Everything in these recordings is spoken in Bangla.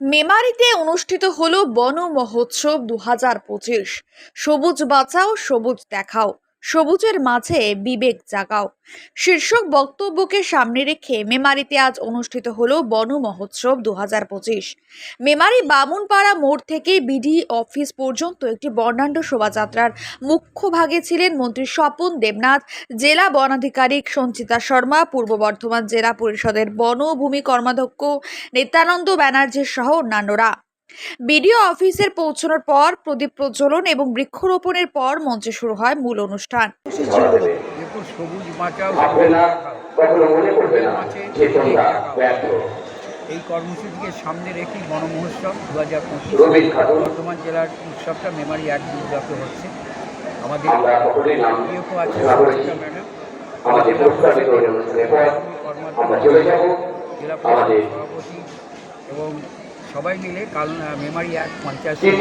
মেমারিতে অনুষ্ঠিত হল বন মহোৎসব দু হাজার পঁচিশ। সবুজ বাঁচাও সবুজ দেখাও। সবুজের মাঝে বিবেক জাগাও। শীর্ষক বক্তব্যকে সামনে রেখে মেমারিতে আজ অনুষ্ঠিত হল বন মহোৎসব দু হাজার পঁচিশ। মেমারি বামুনপাড়া মোড় থেকে বিডি অফিস পর্যন্ত একটি বর্ণাঢ্য শোভাযাত্রার মুখ্য ভাগে ছিলেন মন্ত্রী স্বপন দেবনাথ, জেলা বনাধিকারিক সঞ্চিতা শর্মা, পূর্ব বর্ধমান জেলা পরিষদের বন ও ভূমি কর্মাধ্যক্ষ নিত্যানন্দ ব্যানার্জি সহ অন্যান্যরা। বিডিও অফিসের পৌঁছানোর পর প্রদীপ প্রজ্বলন এবং বৃক্ষরোপণের পর মঞ্চে শুরু হয় মূল অনুষ্ঠান। সবুজ বাঁচাও এই কর্মসূচিকে সামনে রেখেই বনমহোৎসব দু হাজার পঁচিশ বর্ধমান জেলার উৎসবটা মেমারি এক দুর্গাতে হচ্ছে। আমাদের আছে ম্যাডাম। জেলা সভাপতি এবং সবাই মিলে কাল মেমারি এক আসবেন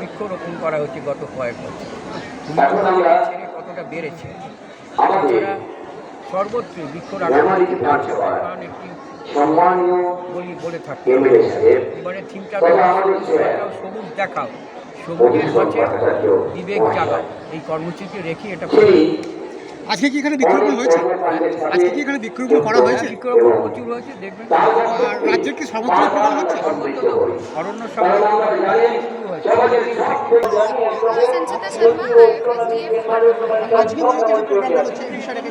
বৃক্ষরোপণ করা হচ্ছে গত কয়েক বছর। কতটা বেড়েছে? আমাদের এছাড়া সর্বত্রই বৃক্ষ মেমারিতে পৌঁছে পাওয়া কারণ একটি সম্মানীয় বলি বলে থাকে। এবারে থিমটা সবুজ দেখাও। সবুজের কাছে বিবেক জাগাও। এই কর্মসূচি রেখে এটা আজকে কি এখানে বৃক্ষরোপণ হয়েছে? আজকে কি এখানে বৃক্ষরোপণ করা হয়েছে? বৃক্ষরোপণ প্রচুর হয়েছে। দেখবেন আর রাজ্যের কি সর্বত্র প্রোগ্রাম হচ্ছে? অরণ্য আজকে মানে আজকে থেকে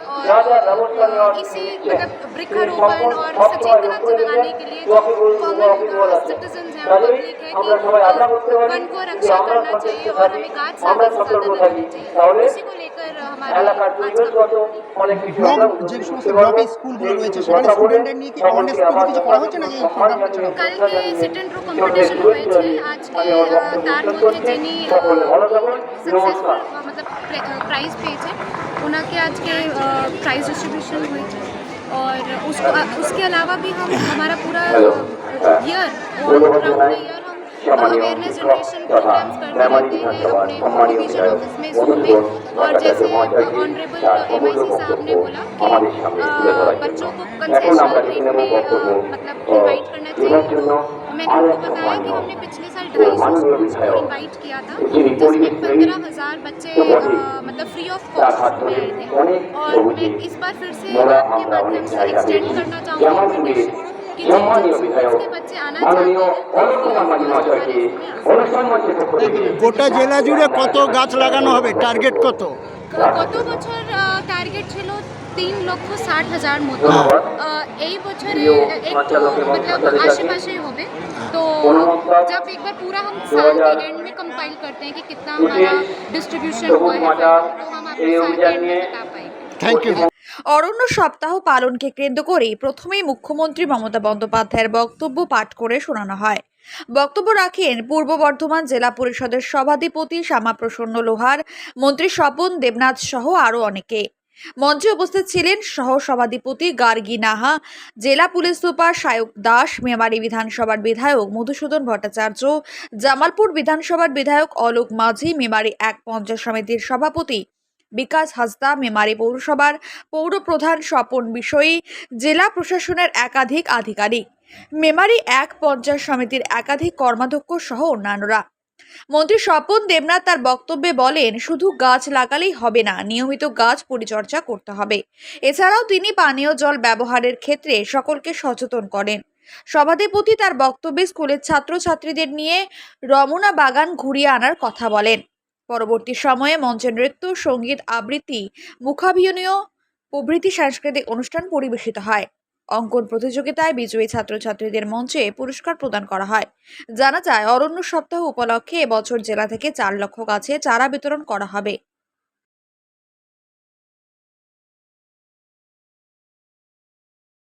দেখাও সবুজ মাঝে বিবেক জাগাও তো এই স্লোগানটা নিয়ে আহ, গোটা জেলা মধ্যে ট্যাবলো তৈরি হয়েছে আহ, वो वनभूमि पूरा के घूम रक्षा रहा करने के लिए है क्या क्या व्यवस्था और निवास इसी की है। मतलब वृक्षारोपण और सचेतना जगाने के लिए जो कॉमन सिटीजन है पब्लिक है আমরা সবাই আশা করতে कि পারি वन को যে रक्षा আমরা करना সচেতন चाहिए और থাকি हमें गाछ আমরা ज्यादा से সতর্ক ज्यादा থাকি लगानी चाहिए তাহলে इसी को लेकर हमारा এলাকার आज का পরিবেশগত অনেক কিছু ব্লক আমরা যে উন্নতি সমস্ত করতে ব্লকে পারবো। স্কুলগুলো এই রয়েছে কিছু সেখানে কথা বলে স্টুডেন্টদের নিয়ে কি অ্যাওয়ারনেস সকলকে কিছু আবার করা হচ্ছে নাকি এই প্রোগ্রামটা ছাড়া কালকে সিট অ্যান্ড রো কম্পিটিশন হয়েছে আজকে আহ, তার মধ্যে যিনি সকলে ভালো থাকুন सक्सेसफुल নমস্কার मतलब प्राइज পেয়েছে ওনাকে আজকে और प्राइस डिस्ट्रीब्यूशन हुई। और उसको उसके अलावा भी हम हमारा पूरा ईयर ईयर हम अवेयरनेस जनरेशन प्रोग्राम्स करते रहते हैं अपने डिविजन ऑफ़िस में स्कूल में। और जैसे ऑनरेबल एम आई सी साहब ने बोला कि uh, बच्चों को कंसेशनल रेट में uh, मतलब इन्वाइट करना चाहिए। मैंने उनको बताया कि हमने पिछले साल ढाई सौ स्कूल्स को इनवाइट किया था जिसमें पंद्रह हजार बच्चे अ, मतलब फ्री ऑफ कॉस्ट में आए थे और मैं इस बार फिर से आपके माध्यम से एक्सटेंड करना चाहूँगी invitation कि जिन जिन स्कूल्स के बच्चे आना चाहते মাননীয় हैं অলোক কুমার মাঝি মহাশয়কে অনুষ্ঠান মঞ্চের পক্ষ থেকে গোটা জেলা জুড়ে কত গাছ লাগানো হবে টার্গেট কত গত বছর টার্গেট ছিল তিন লক্ষ ষাট হাজার মতো আহ, এই বছরে একটু मतलब आशे হবে तो जब एक बार पूरा हम साल के एंड में कंपाइल करते हैं कि कितना हमारा डिस्ट्रीब्यूशन हुआ है तो हम आपको साल के एंड में बता पाएंगे থ্যাংক ইউ অরণ্য সপ্তাহ পালনকে কেন্দ্র করে প্রথমেই মুখ্যমন্ত্রী মমতা বন্দ্যোপাধ্যায়ের বক্তব্য পাঠ করে শোনানো হয় বক্তব্য রাখেন পূর্ব বর্ধমান জেলা পরিষদের সভাধিপতি শ্যামাপ্রসন্ন লোহার, মন্ত্রী স্বপন দেবনাথ সহ আরও অনেকে। মঞ্চে উপস্থিত ছিলেন সহ সভাধিপতি গার্গী নাহা, জেলা পুলিশ সুপার সায়ক দাস, মেমারি বিধানসভার বিধায়ক মধুসূদন ভট্টাচার্য, জামালপুর বিধানসভার বিধায়ক অলোক মাঝি, মেমারি এক পঞ্চায়েত সমিতির সভাপতি বিকাশ হাসদা মেমারি পৌরসভার পৌর প্রধান স্বপন বিষয়ী, জেলা প্রশাসনের একাধিক আধিকারিক। মেমারি এক পঞ্চায়েত সমিতির একাধিক কর্মাধ্যক্ষ সহ অন্যান্যরা। মন্ত্রী স্বপন দেবনাথ তার বক্তব্যে বলেন, শুধু গাছ লাগালেই হবে না, নিয়মিত গাছ পরিচর্যা করতে হবে। এছাড়াও তিনি পানীয় জল ব্যবহারের ক্ষেত্রে সকলকে সচেতন করেন। সভাধিপতি তার বক্তব্যে স্কুলের ছাত্রছাত্রীদের নিয়ে রমনা বাগান ঘুরিয়ে আনার কথা বলেন। পরবর্তী সময়ে মঞ্চে নৃত্য, সংগীত আবৃত্তি, মুখাভিনয় প্রভৃতি সাংস্কৃতিক অনুষ্ঠান পরিবেশিত হয়। অঙ্কন প্রতিযোগিতায় বিজয়ী ছাত্রছাত্রীদের মঞ্চে পুরস্কার প্রদান করা হয়। জানা যায়, অরণ্য সপ্তাহ উপলক্ষে বছর জেলা থেকে চার লক্ষ গাছে চারা বিতরণ করা হবে।